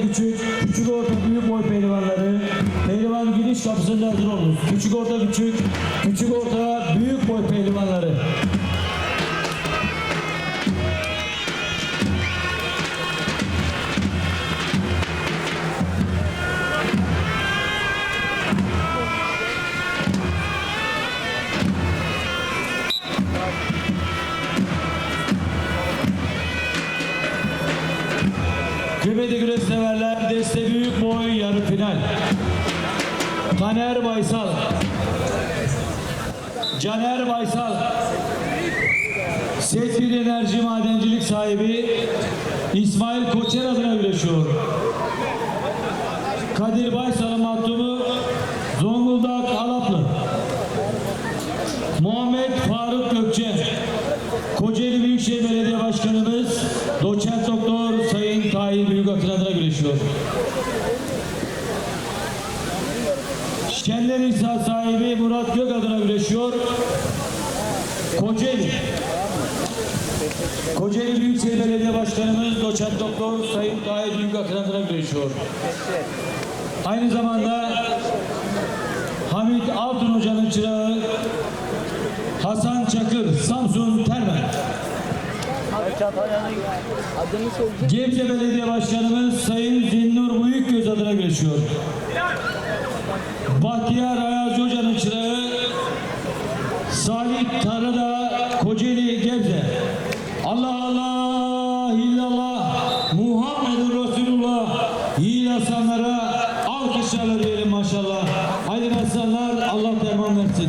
küçük, küçük orta büyük boy pehlivanları pehlivan giriş kapısında hazır olunuz. Küçük orta küçük, küçük orta büyük boy pehlivanları. Kıymetli güreş severler, deste büyük boy yarı final. Taner Baysal. Caner Baysal. Set bir enerji madencilik sahibi İsmail Koçer adına güreşiyor. Kadir Baysal'ın mahtumu Zonguldak Alaplı. Muhammed Faruk Gökçe. Kocaeli Büyükşehir Belediye Başkanımız Doçent Doktor Sayın Tahir Büyükakın adına güreşiyor. Şenler İsa sahibi Murat Gök adına güreşiyor. Kocaeli. Kocaeli Büyükşehir Belediye Başkanımız Doçent Doktor Sayın Tahir Büyükakın adına güreşiyor. Aynı zamanda Hamit Altun Hoca'nın çırağı Hasan Çakır, Samsun Termen. Gebze Belediye Başkanımız Sayın Zinnur Büyükgöz adına geçiyor. Bahtiyar Ayazcı Hoca'nın çırağı Salih Tarıda Kocaeli Gebze. Allah Allah illallah Muhammedur Resulullah iyi insanlara alkışlarla diyelim maşallah. Haydi insanlar Allah derman versin.